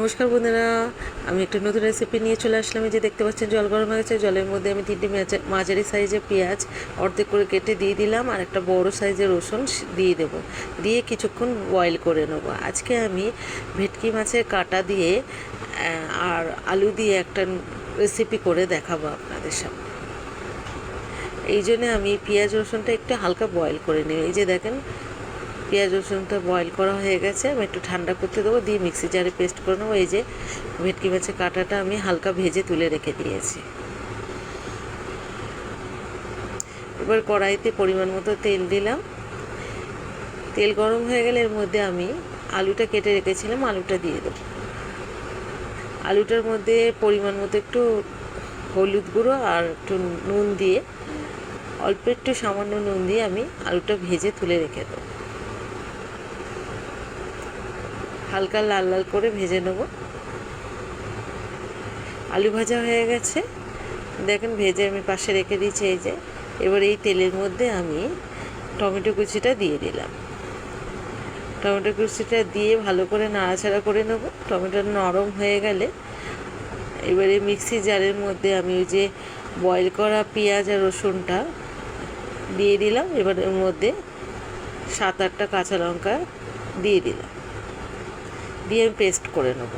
নমস্কার বন্ধুরা, আমি একটা নতুন রেসিপি নিয়ে চলে আসলাম। যে দেখতে পাচ্ছেন, জল গরম হয়ে গেছে। জলের মধ্যে আমি তিনটে মাঝা- মাঝারি সাইজের পেঁয়াজ অর্ধেক করে কেটে দিয়ে দিলাম আর একটা বড় সাইজের রসুন দিয়ে দেবো। দিয়ে কিছুক্ষণ বয়েল করে নেব। আজকে আমি ভেটকি মাছের কাটা দিয়ে আর আলু দিয়ে একটা রেসিপি করে দেখাবো আপনাদের সামনে। এই জন্য আমি পেঁয়াজ রসুনটা একটু হালকা বয়েল করে নিই। এই যে দেখেন পেঁয়াজ রসুনটা বয়েল করা হয়ে গেছে, আমি একটু ঠান্ডা করতে দেবো, দিয়ে মিক্সি জারে পেস্ট করে নেব। এই যে ভেটকি মাছের কাঁটাটা আমি হালকা ভেজে তুলে রেখে দিয়েছি। এবার কড়াইতে পরিমাণ মতো তেল দিলাম। তেল গরম হয়ে গেলে এর মধ্যে আমি আলুটা কেটে রেখেছিলাম, আলুটা দিয়ে দেবো। আলুটার মধ্যে পরিমাণ মতো একটু হলুদ গুঁড়ো আর একটু নুন দিয়ে, অল্প একটু সামান্য নুন দিয়ে আমি আলুটা ভেজে তুলে রেখে দেবো। হালকা লাল লাল করে ভেজে নেব। আলু ভাজা হয়ে গেছে। দেখেন ভেজে আমি পাশে রেখে দিয়েছি এই যে। এবার এই তেলের মধ্যে আমি টমেটো কুচিটা দিয়ে দিলাম। টমেটো কুচিটা দিয়ে ভালো করে নাড়াচাড়া করে নেব। টমেটো নরম হয়ে গেলে এবারে মিক্সি জারের মধ্যে আমি ওই যে বয়েল করা পেঁয়াজ আর রসুনটা দিয়ে দিলাম। এবার এর মধ্যে সাত আটটা কাঁচা লঙ্কা দিয়ে দিলাম। দিয়ে আমি পেস্ট করে নেব।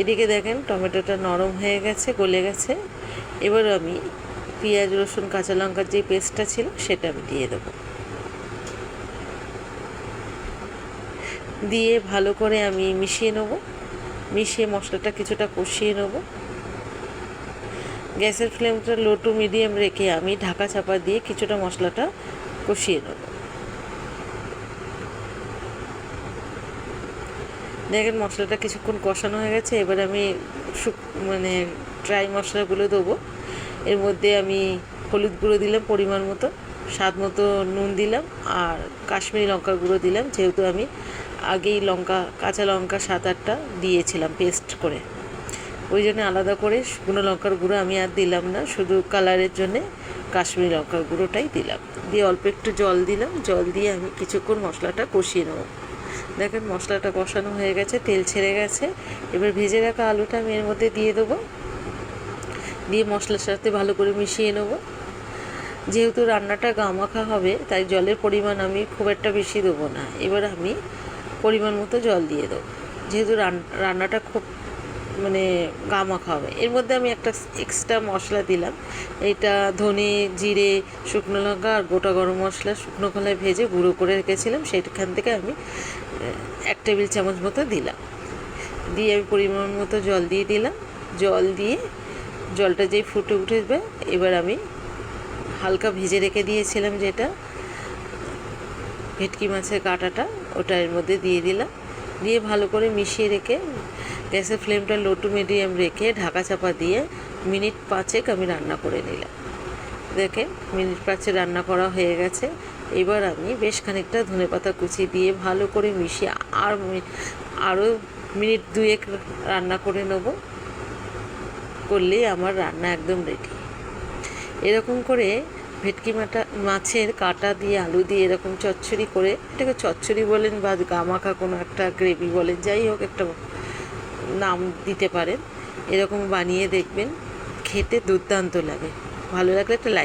এদিকে দেখেন টমেটোটা নরম হয়ে গেছে, গলে গেছে। এবার আমি পেঁয়াজ, রসুন, কাঁচা লঙ্কার যে পেস্টটা ছিল সেটা আমি দিয়ে দেবো। দিয়ে ভালো করে আমি মিশিয়ে নেব। মিশিয়ে মশলাটা কিছুটা কষিয়ে নেব। গ্যাসের ফ্লেমটা লো টু মিডিয়াম রেখে আমি ঢাকা চাপা দিয়ে কিছুটা মশলাটা কষিয়ে নেব। দেখেন মশলাটা কিছুক্ষণ কষানো হয়ে গেছে, এবার আমি মানে ড্রাই মশলাগুলো দেবো। এর মধ্যে আমি হলুদ গুঁড়ো দিলাম পরিমাণ মতো, স্বাদ মতো নুন দিলাম আর কাশ্মীরি লঙ্কা গুঁড়ো দিলাম, যেহেতু আমি আগেই লঙ্কা, কাঁচা লঙ্কা সাত আটটা দিয়েছিলাম পেস্ট করে। ওই জন্য আলাদা করে শুকনো লঙ্কার গুঁড়ো আমি আর দিলাম না, শুধু কালারের জন্যে কাশ্মীরি লঙ্কার গুঁড়োটাই দিলাম। দিয়ে অল্প একটু জল দিলাম, জল দিয়ে আমি কিছুক্ষণ মশলাটা কষিয়ে নেব। দেখেন মশলাটা বসানো হয়ে গেছে, তেল ছেড়ে গেছে। এবার ভেজে রাখা আলুটা আমি এর মধ্যে দিয়ে দেবো। দিয়ে মশলার সাথে ভালো করে মিশিয়ে নেব। যেহেতু রান্নাটা গামাখা হবে, তাই জলের পরিমাণ আমি খুব একটা বেশি দেবো না। এবার আমি পরিমাণ মতো জল দিয়ে দেবো। যেহেতু রান- রান্নাটা খুব মানে গামাখা হবে এর মধ্যে আমি একটা এক্সট্রা মশলা দিলাম। এটা ধনে, জিরে, শুকনো লঙ্কা আর গোটা গরম মশলা, শুকনো খোলায় ভেজে গুঁড়ো করে রেখেছিলাম। সেইখান থেকে আমি এক টেবিল চামচ মতো দিলাম। দিয়ে আমি পরিমাণ মতো জল দিয়ে দিলাম। জল দিয়ে জলটা যেই ফুটে উঠবে এবার আমি হালকা ভেজে রেখে দিয়েছিলাম যেটা, ভেটকি মাছের কাঁটাটা, ওটা এর মধ্যে দিয়ে দিলাম। দিয়ে ভালো করে মিশিয়ে রেখে গ্যাসের ফ্লেমটা লো টু মিডিয়াম রেখে ঢাকা চাপা দিয়ে মিনিট পাঁচেক আমি রান্না করে নিলাম। দেখেন, মিনিট পাঁচে রান্না করা হয়ে গেছে। এবার আমি বেশ খানিকটা ধনেপাতা কুচি দিয়ে ভালো করে মিশিয়ে আর আরও মিনিট দুয়েক রান্না করে নেব। করলেই আমার রান্না একদম রেডি এরকম করে ভেটকি মাটা, মাছের কাটা দিয়ে আলু দিয়ে এরকম চচ্চড়ি করে, এটাকে চচ্চড়ি বলেন বা গামাখা কোনো একটা গ্রেভি বলেন, যাই হোক একটা নাম দিতে পারেন। এরকম বানিয়ে দেখবেন। খেতে দুর্দান্ত লাগে। ভালো লাগলে একটা লাইক